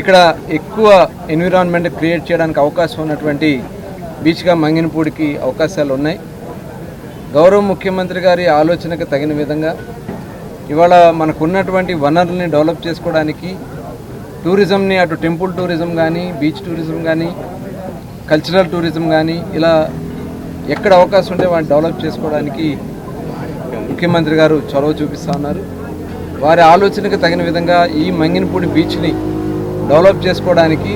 ఇక్కడ ఎక్కువ environment create చేయడానికి అవకాశం ఉన్నటువంటి బీచ్గా మంగినపూడికి అవకాశాలు ఉన్నాయి. గౌరవ ముఖ్యమంత్రి గారి ఆలోచనకు తగిన విధంగా ఇవాళ మనకున్నటువంటి వనరుల్ని డెవలప్ చేసుకోవడానికి టూరిజంని అటు టెంపుల్ టూరిజం కానీ బీచ్ టూరిజం కానీ కల్చరల్ టూరిజం కానీ ఇలా ఎక్కడ అవకాశం ఉంటే వాటిని డెవలప్ చేసుకోవడానికి ముఖ్యమంత్రి గారు చొరవ చూపిస్తూ ఉన్నారు. వారి ఆలోచనకు తగిన విధంగా ఈ మంగినపూడి బీచ్ని డెవలప్ చేసుకోవడానికి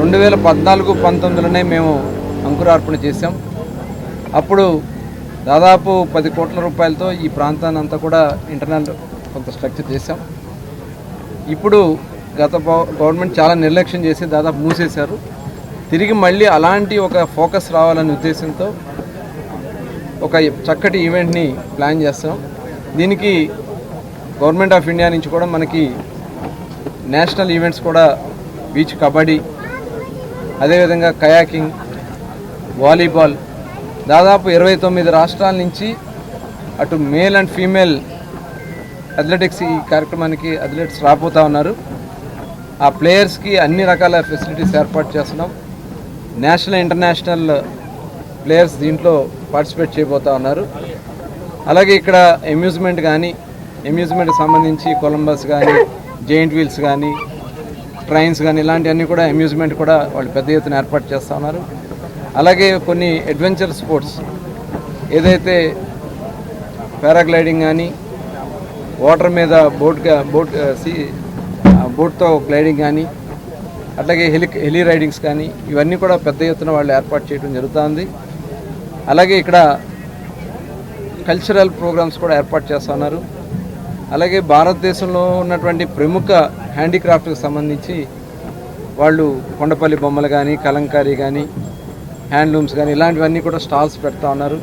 రెండు వేల పద్నాలుగు పంతొమ్మిదిలోనే మేము అంకురార్పణ చేశాం. అప్పుడు దాదాపు పది కోట్ల రూపాయలతో ఈ ప్రాంతాన్ని అంతా కూడా ఇంటర్నల్ కొంత స్ట్రక్చర్ చేశాం. ఇప్పుడు గత గవర్నమెంట్ చాలా నిర్లక్ష్యం చేసి దాదాపు మూసేశారు. తిరిగి మళ్ళీ అలాంటి ఒక ఫోకస్ రావాలనే ఉద్దేశంతో ఒక చక్కటి ఈవెంట్ని ప్లాన్ చేస్తాం. దీనికి గవర్నమెంట్ ఆఫ్ ఇండియా నుంచి కూడా మనకి నేషనల్ ఈవెంట్స్ కూడా బీచ్ కబడ్డీ అదేవిధంగా కయాకింగ్ వాలీబాల్. దాదాపు ఇరవై తొమ్మిది రాష్ట్రాల నుంచి అటు మేల్ అండ్ ఫీమేల్ అథ్లెటిక్స్ ఈ కార్యక్రమానికి అథ్లెట్స్ రాబోతూ ఉన్నారు. ఆ ప్లేయర్స్కి అన్ని రకాల ఫెసిలిటీస్ ఏర్పాటు చేస్తున్నాం. నేషనల్ ఇంటర్నేషనల్ ప్లేయర్స్ దీంట్లో పార్టిసిపేట్ చేయబోతూ ఉన్నారు. అలాగే ఇక్కడ అమ్యూజ్మెంట్ కానీ అమ్యూజ్మెంట్కి సంబంధించి కొలంబస్ కానీ జెయింట్ వీల్స్ కానీ ట్రైన్స్ కానీ ఇలాంటివన్నీ కూడా అమ్యూజ్మెంట్ కూడా వాళ్ళు పెద్ద ఎత్తున ఏర్పాటు చేస్తూ ఉన్నారు. అలాగే కొన్ని అడ్వెంచర్ స్పోర్ట్స్ ఏదైతే పారాగ్లైడింగ్ కానీ వాటర్ మీద బోట్ బోట్ సీ బోట్తో గ్లైడింగ్ కానీ అట్లాగే హెలి హెలి రైడింగ్స్ కానీ ఇవన్నీ కూడా పెద్ద ఎత్తున వాళ్ళు ఏర్పాటు చేయడం జరుగుతుంది. అలాగే ఇక్కడ కల్చరల్ ప్రోగ్రామ్స్ కూడా ఏర్పాటు చేస్తున్నారు అలాగే భారతదేశంలో ఉన్నటువంటి ప్రముఖ హ్యాండీక్రాఫ్ట్కి సంబంధించి వాళ్ళు కొండపల్లి బొమ్మలు కానీ కలంకారీ కానీ హ్యాండ్లూమ్స్ కానీ ఇలాంటివన్నీ కూడా స్టాల్స్ పెడతా ఉన్నారు.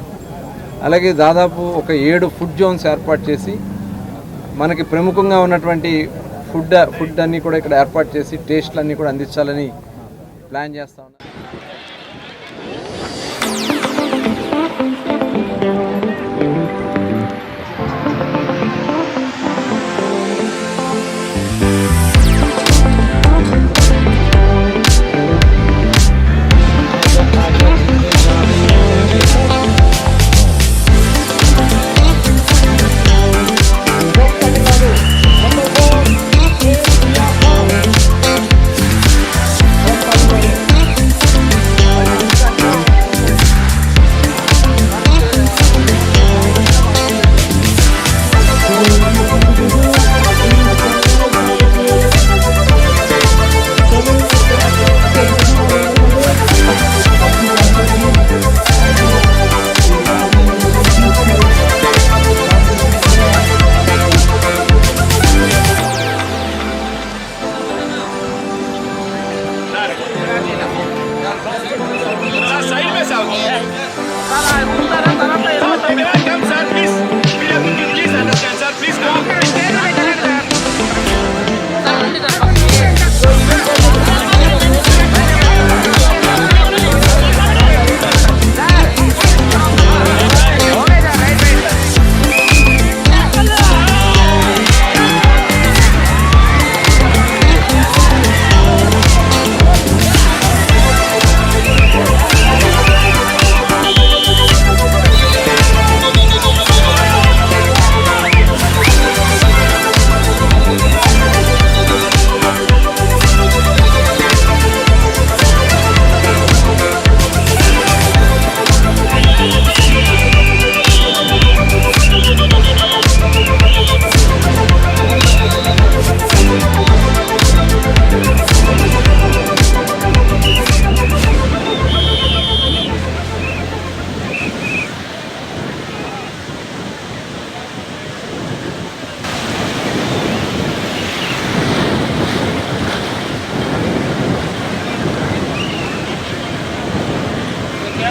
అలాగే దాదాపు ఒక ఏడు ఫుడ్ జోన్స్ ఏర్పాటు చేసి మనకి ప్రముఖంగా ఉన్నటువంటి ఫుడ్ ఫుడ్ అన్నీ కూడా ఇక్కడ ఏర్పాటు చేసి టేస్ట్లు అన్నీ కూడా అందించాలని ప్లాన్ చేస్తా ఉన్నారు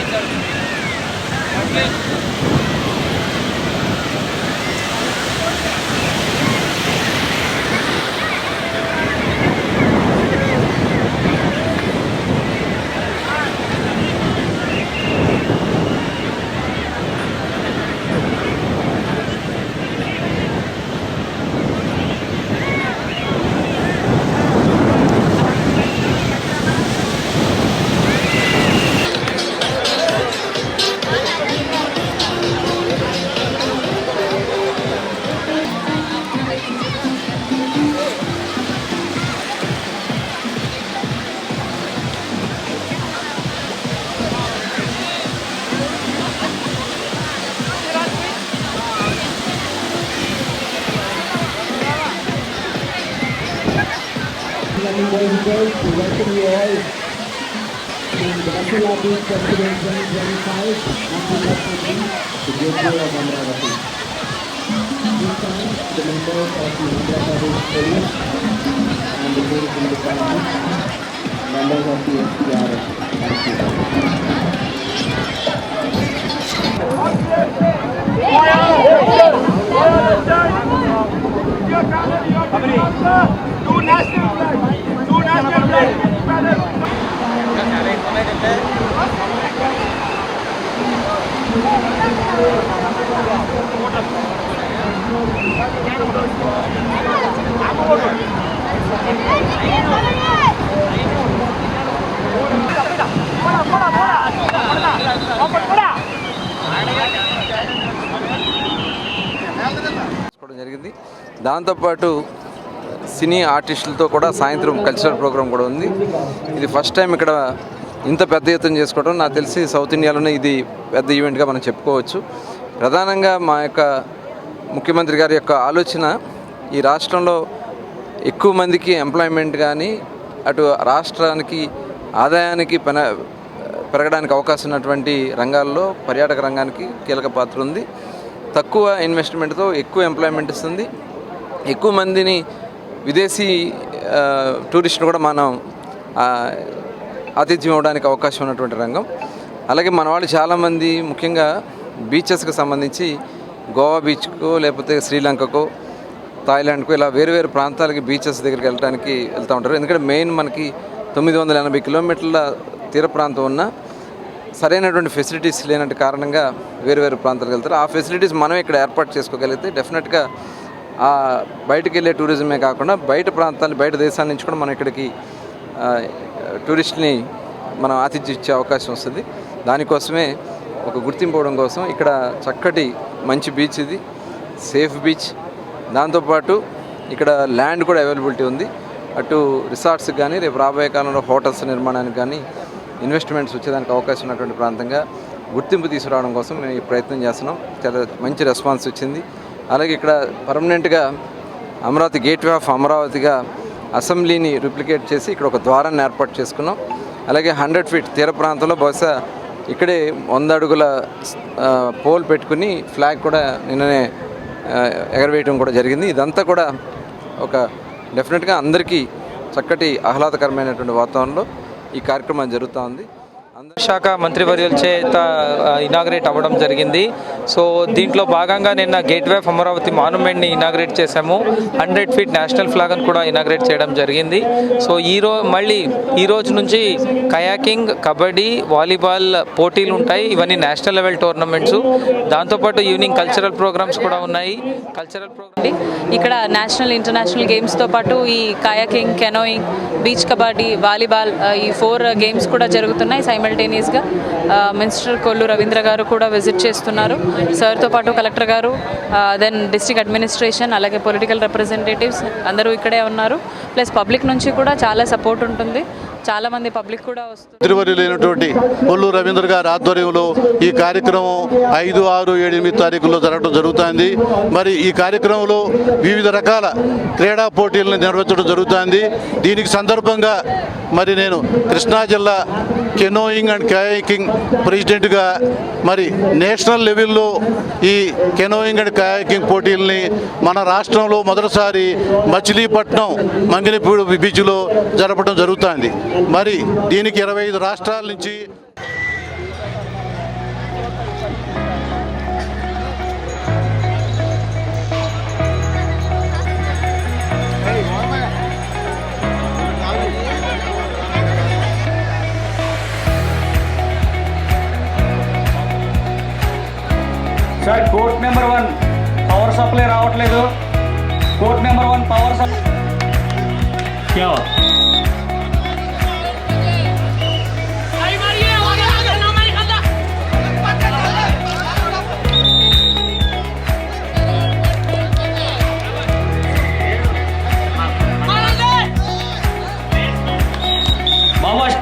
जाए जल्दी President to welcome you all to the National Beach Festival 2025 National Beach, the gateway of Amravati. This జరిగింది. దాంతోపాటు సినీ ఆర్టిస్టులతో కూడా సాయంత్రం కల్చరల్ ప్రోగ్రామ్ కూడా ఉంది. ఇది ఫస్ట్ టైం ఇక్కడ ఇంత పెద్ద ఎత్తున చేసుకోవడం. నాకు తెలిసి సౌత్ ఇండియాలోనే ఇది పెద్ద ఈవెంట్గా మనం చెప్పుకోవచ్చు. ప్రధానంగా మా యొక్క ముఖ్యమంత్రి గారి యొక్క ఆలోచన ఈ రాష్ట్రంలో ఎక్కువ మందికి ఎంప్లాయ్మెంట్ కానీ అటు రాష్ట్రానికి ఆదాయానికి పెన పెరగడానికి అవకాశం ఉన్నటువంటి రంగాల్లో పర్యాటక రంగానికి కీలక పాత్ర ఉంది. తక్కువ ఇన్వెస్ట్మెంట్తో ఎక్కువ ఎంప్లాయ్మెంట్ ఇస్తుంది. ఎక్కువ మందిని విదేశీ టూరిస్టులు కూడా మనం ఆతిథ్యం ఇవ్వడానికి అవకాశం ఉన్నటువంటి రంగం. అలాగే మన వాళ్ళు చాలామంది ముఖ్యంగా బీచెస్కి సంబంధించి గోవా బీచ్కో లేకపోతే శ్రీలంకకో థాయిలాండ్కు ఇలా వేరు వేరు ప్రాంతాలకి బీచెస్ దగ్గరికి వెళ్ళడానికి వెళ్తూ ఉంటారు. ఎందుకంటే మెయిన్ మనకి తొమ్మిది వందల ఎనభై కిలోమీటర్ల తీర ప్రాంతం ఉన్న సరైనటువంటి ఫెసిలిటీస్ లేనట్టు కారణంగా వేరు వేరు ప్రాంతాలకు వెళ్తారు. ఆ ఫెసిలిటీస్ మనం ఇక్కడ ఏర్పాటు చేసుకోగలిగితే డెఫినెట్గా బయటకు వెళ్ళే టూరిజమే కాకుండా బయట ప్రాంతాలు బయట దేశాల నుంచి కూడా మనం ఇక్కడికి టూరిస్ట్ని మనం ఆతిథ్యం ఇచ్చే అవకాశం వస్తుంది. దానికోసమే ఒక గుర్తింపు ఇవ్వడం కోసం ఇక్కడ చక్కటి మంచి బీచ్ ఇది సేఫ్ బీచ్. దాంతోపాటు ఇక్కడ ల్యాండ్ కూడా అవైలబిలిటీ ఉంది. అటు రిసార్ట్స్కి కానీ రేపు రాబోయే కాలంలో హోటల్స్ నిర్మాణానికి కానీ ఇన్వెస్ట్మెంట్స్ వచ్చేదానికి అవకాశం ఉన్నటువంటి ప్రాంతంగా గుర్తింపు తీసుకురావడం కోసం మేము ఈ ప్రయత్నం చేస్తున్నాం. చాలా మంచి రెస్పాన్స్ వచ్చింది. అలాగే ఇక్కడ పర్మనెంట్గా అమరావతి గేట్వే ఆఫ్ అమరావతిగా అసెంబ్లీని రిప్లికేట్ చేసి ఇక్కడ ఒక ద్వారాన్ని ఏర్పాటు చేసుకున్నాం. అలాగే హండ్రెడ్ ఫీట్ తీర ప్రాంతంలో బహుశా ఇక్కడే వంద అడుగుల పోల్ పెట్టుకుని ఫ్లాగ్ కూడా నిన్ననే ఎగరవేయటం కూడా జరిగింది. ఇదంతా కూడా ఒక డెఫినెట్గా అందరికీ చక్కటి ఆహ్లాదకరమైనటువంటి వాతావరణంలో ఈ కార్యక్రమం జరుగుతూ ఉంది. శాఖ మంత్రివర్యుల చేత ఇనాగ్రేట్ అవ్వడం జరిగింది. సో దీంట్లో భాగంగా నిన్న గేట్వే ఆఫ్ అమరావతి మానుమెంట్ని ఇనాగ్రేట్ చేశాము. హండ్రెడ్ ఫీట్ నేషనల్ ఫ్లాగ్ని కూడా ఇనాగ్రేట్ చేయడం జరిగింది. సో ఈ మళ్ళీ ఈ రోజు నుంచి కయాకింగ్ కబడ్డీ వాలీబాల్ పోటీలు ఉంటాయి. ఇవన్నీ నేషనల్ లెవెల్ టోర్నమెంట్స్ దాంతోపాటు ఈవినింగ్ కల్చరల్ ప్రోగ్రామ్స్ కూడా ఉన్నాయి. కల్చరల్ ప్రోగ్రామ్ ఇక్కడ నేషనల్ ఇంటర్నేషనల్ గేమ్స్తో పాటు ఈ kayaking canoeing beach kabaddi volleyball ఈ ఫోర్ గేమ్స్ కూడా జరుగుతున్నాయి. సైమల్ సైమల్టేనియస్గా మినిస్టర్ కొల్లు రవీంద్ర గారు కూడా విజిట్ చేస్తున్నారు. సార్తో పాటు కలెక్టర్ గారు దెన్ డిస్ట్రిక్ట్ అడ్మినిస్ట్రేషన్ అలాగే పొలిటికల్ రిప్రజెంటేటివ్స్ అందరూ ఇక్కడే ఉన్నారు. ప్లస్ పబ్లిక్ నుంచి కూడా చాలా సపోర్ట్ ఉంటుంది. చాలా మంది పబ్లిక్ కూడా వస్తుంది లేనటువంటి కొల్లు రవీంద్ర గారి ఆధ్వర్యంలో ఈ కార్యక్రమం ఐదు ఆరు ఎనిమిది తారీఖుల్లో జరగడం జరుగుతుంది. మరి ఈ కార్యక్రమంలో వివిధ రకాల క్రీడా పోటీలను నిర్వహించడం జరుగుతుంది. దీనికి సందర్భంగా మరి నేను కృష్ణా జిల్లా కెనోయింగ్ అండ్ కయాకింగ్ ప్రెసిడెంట్గా మరి నేషనల్ లెవెల్లో ఈ కెనోయింగ్ అండ్ కయాకింగ్ పోటీల్ని మన రాష్ట్రంలో మొదటిసారి మచిలీపట్నం మంగిలిపూడి బీచ్లో జరపడం జరుగుతుంది. మరి దీనికి ఇరవై ఐదు రాష్ట్రాల నుంచి sir court number one power supply రావట్లేదు. Court number one power supply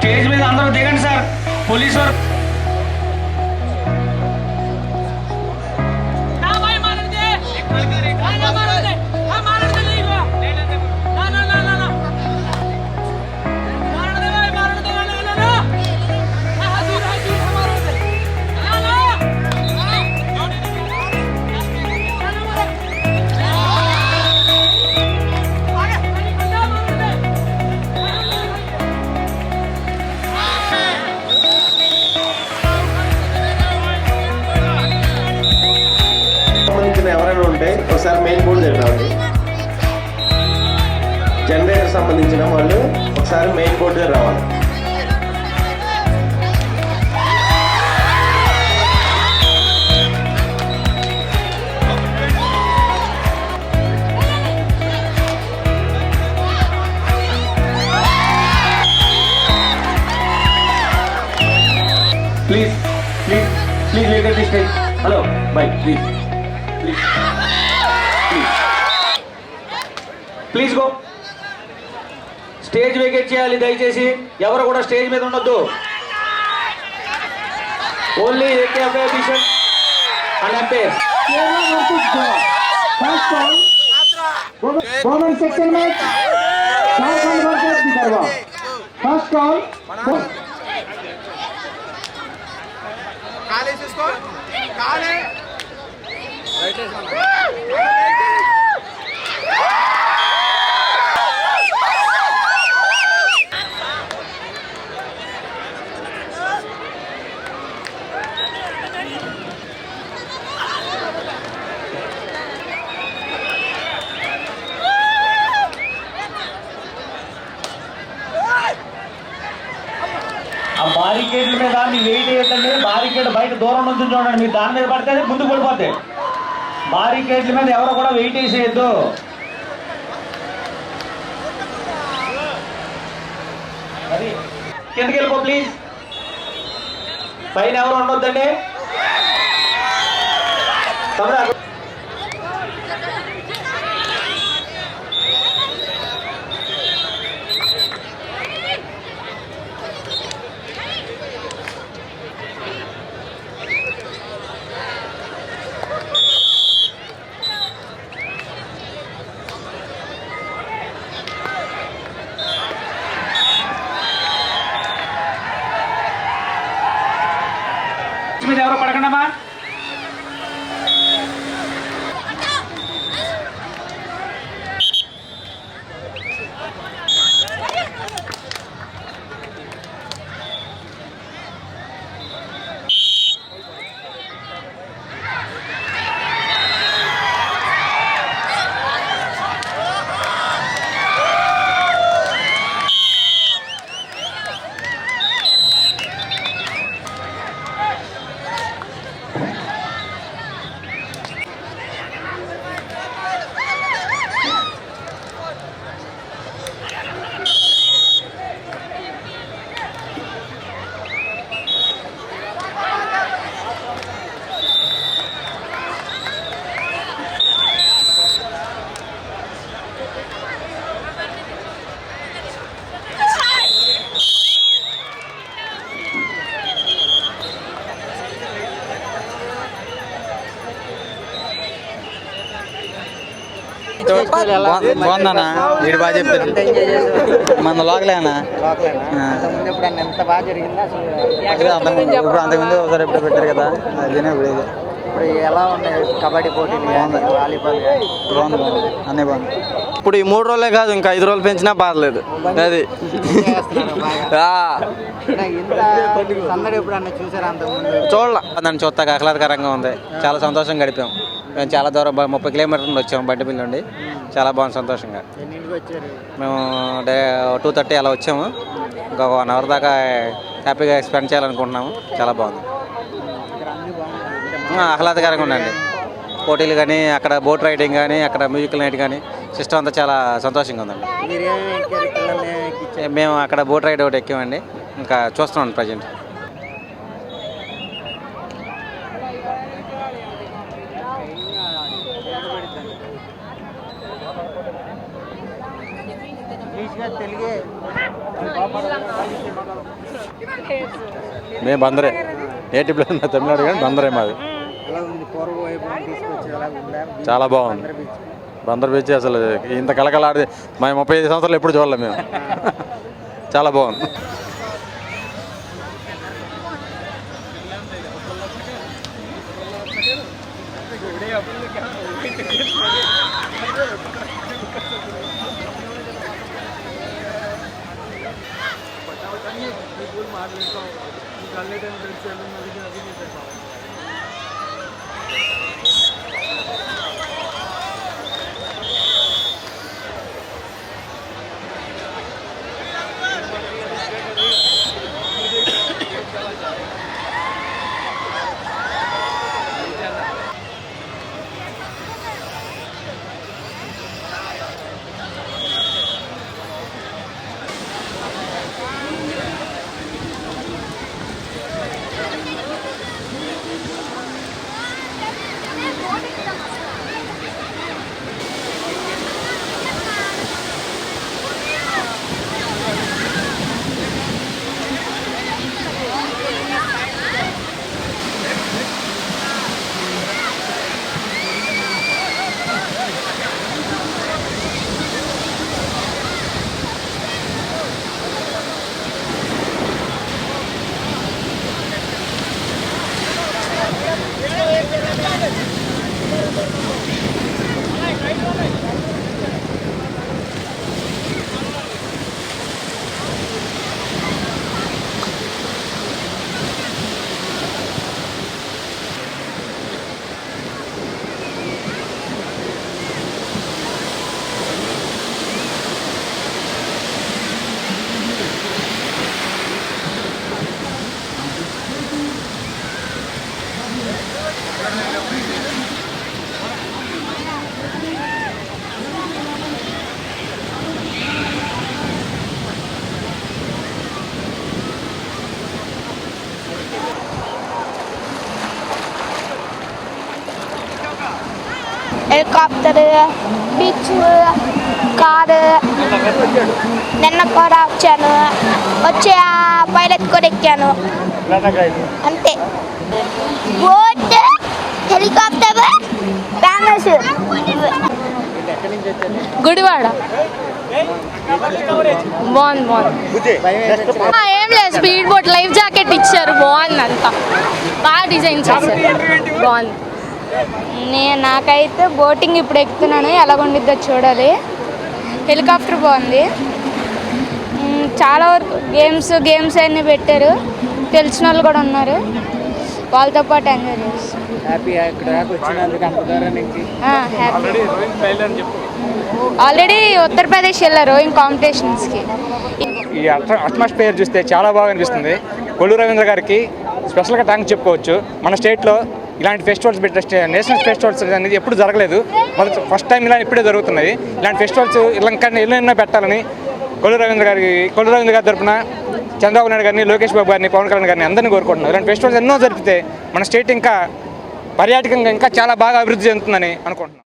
బాబా స్టేజ్ మీద అందరూ దిగండి సార్ పోలీసు సంబంధించిన వాళ్ళు ఒకసారి మెయిన్ బోర్డు రావాలి. Please please please leave the hello bye please please please please go stage vacate చేయాలి దయచేసి. ఎవరు కూడా స్టేజ్ మీద ఉండొద్దు. ఓన్లీ ఏకే అంటే బారికేడ్ల మీద మీ వెయిట్ వేయద్దండి బారికేడ్ బయట దూరం నుంచి చూడండి. మీరు దాని మీద పడితే అది ముందుకు పడిపోతాయి బారికేడ్ల మీద ఎవరు కూడా వెయిట్ వేసేయద్దు. అది కిందకి వెళ్ళిపో ప్లీజ్. పైన ఎవరు ఉండొద్దండి? తొందర అక్కడ- బాగుందన్నా వీడు బాగా చెప్పారు మన లోకలేనా? అంతకుముందు ఇప్పుడు అంతకుముందు ఒకసారి ఎప్పుడు పెట్టారు కదా? అదేనే ఇప్పుడు ఇది. ఇప్పుడు ఎలా ఉన్నాయి కబడ్డీ పోటీలు కానీ, వాలీబాల్? బాగుంది బాగుంది. అన్నీ బాగుంది. ఇప్పుడు ఈ మూడు రోజులే కాదు ఇంకా ఐదు రోజులు పెంచినా బాధలేదు. అది. చూడాల. దాన్ని చూస్తాక ఆహ్లాదకరంగా ఉంది. చాలా సంతోషంగా గడిపాం. మేము చాలా దూరం ముప్పై కిలోమీటర్ల నుండి వచ్చాము బండిపిల్లి నుండి. చాలా బాగుంది సంతోషంగా. మేము డే టూ థర్టీ అలా వచ్చాము. ఇంకా వన్ అవర్ దాకా హ్యాపీగా స్పెండ్ చేయాలనుకుంటున్నాము. చాలా బాగుంది. ఆహ్లాదకరంగా ఉందండి. పోటీలు కానీ అక్కడ బోట్ రైడింగ్ కానీ అక్కడ మ్యూజికల్ నైట్ కానీ సిస్టమ్ అంతా చాలా సంతోషంగా ఉందండి. మేము అక్కడ బోట్ రైడ్ ఒకటి ఎక్కామండి. ఇంకా చూస్తున్నాం ప్రజెంట్. తెలుగే. మేము బందరే. నేటివ్ తమిళనాడు కానీ బందరే మాది. చాలా బాగుంది. బందర్ బీచ్ అసలు ఇంత కలకలాడి మా ముప్పై ఐదు సంవత్సరాలు ఎప్పుడు చూడలేము మేము. చాలా బాగుంది. హెలికాప్టర్ బీచ్ కారు నిన్న కూడా వచ్చాను. వచ్చి ఆ పైలట్ కూడా ఎక్కాను. అంతే. Boat helicopter banners. గుడివాడ. బాగుంది బాగుంది. ఏం లేదు స్పీడ్ బోట్ లైఫ్ జాకెట్ ఇచ్చారు బాగుంది అంతా బాగా డిజైన్ చేశారు. బాగుంది. నేను నాకైతే బోటింగ్ ఇప్పుడు ఎక్కుతున్నాను. ఎలాగుండిద్దో చూడాలి. హెలికాప్టర్ బాగుంది. చాలా వరకు గేమ్స్ గేమ్స్ అన్నీ పెట్టారు. తెలిసిన వాళ్ళు కూడా ఉన్నారు. వాళ్ళతో పాటు ఎంజాయ్ చేస్తాం హ్యాపీ ఇక్కడ వచ్చినందుకు అంత దూరం నుంచి హ్యాపీ ఆల్రెడీ ఉత్తరప్రదేశ్ వెళ్ళారు రోయింగ్ కాంపిటీషన్స్కి ఈ అట్మాస్ఫియర్ చూస్తే చాలా బాగా అనిపిస్తుంది. కొల్లు రవీంద్ర గారికి స్పెషల్గా థ్యాంక్స్ చెప్పుకోవచ్చు. మన స్టేట్లో ఇలాంటి ఫెస్టివల్స్ పెట్టే నేషనల్ ఫెస్టివల్స్ అనేది ఎప్పుడు జరగలేదు. మొదటి ఫస్ట్ టైం ఇలా ఇప్పుడే జరుగుతున్నాయి. ఇలాంటి ఫెస్టివల్స్ ఇలా ఎన్నో ఎన్నో పెట్టాలని కొల్లు రవీంద్ర గారికి కొల్లు రవీంద్ర గారి తరఫున చంద్రబాబు నాయుడు గారిని లోకేష్ బాబు గారిని పవన్ కళ్యాణ్ గారిని అందరినీ కోరుకుంటున్నాను ఇలాంటి ఫెస్టివల్స్ ఎన్నో జరిపితే మన స్టేట్ ఇంకా పర్యాటకంగా ఇంకా చాలా బాగా అభివృద్ధి చెందుతుందని అనుకుంటున్నాను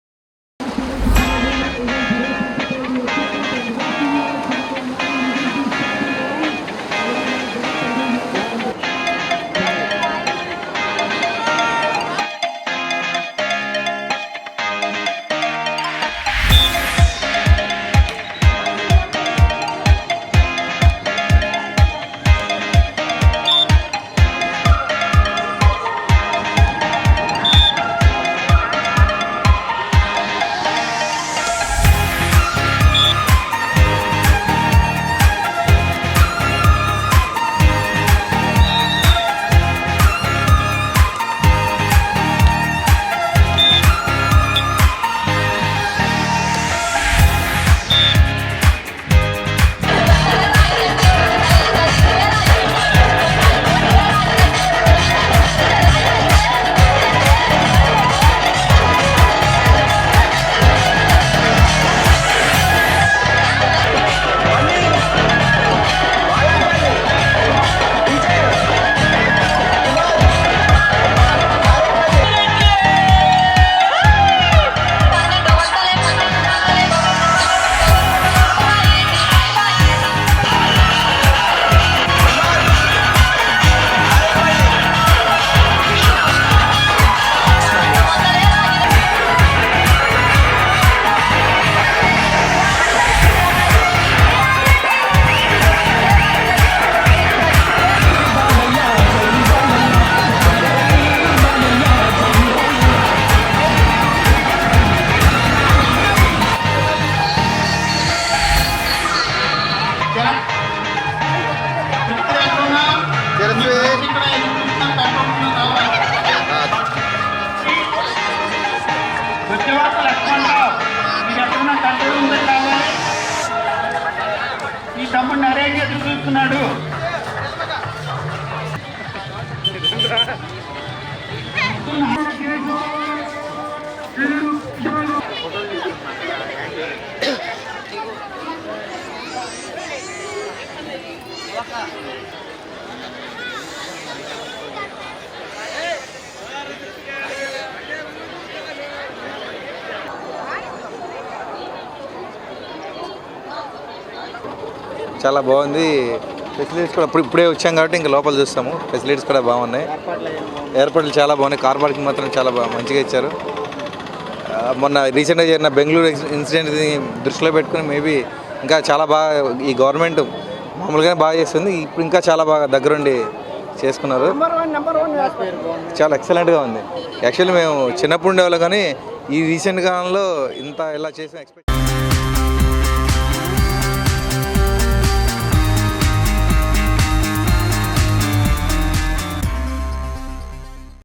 చాలా బాగుంది. ఫెసిలిటీస్ కూడా ఇప్పుడు ఇప్పుడే వచ్చాం కాబట్టి ఇంకా లోపల చూస్తాము. ఫెసిలిటీస్ కూడా బాగున్నాయి. ఏర్పాట్లు చాలా బాగున్నాయి. కార్ పార్కింగ్ మాత్రం చాలా బాగా మంచిగా ఇచ్చారు. మొన్న రీసెంట్గా జరిగిన బెంగళూరు ఇన్సిడెంట్ని దృష్టిలో పెట్టుకుని మేబీ ఇంకా చాలా బాగా ఈ గవర్నమెంట్ మామూలుగానే బాగా చేస్తుంది. ఇప్పుడు ఇంకా చాలా బాగా దగ్గరుండి చేసుకున్నారు. చాలా ఎక్సలెంట్గా ఉంది. యాక్చువల్లీ మేము చిన్నప్పుడు ఉండేవాళ్ళం కానీ ఈ రీసెంట్ కాలంలో ఇంత ఇలా చేసిన ఎక్స్పెక్ట్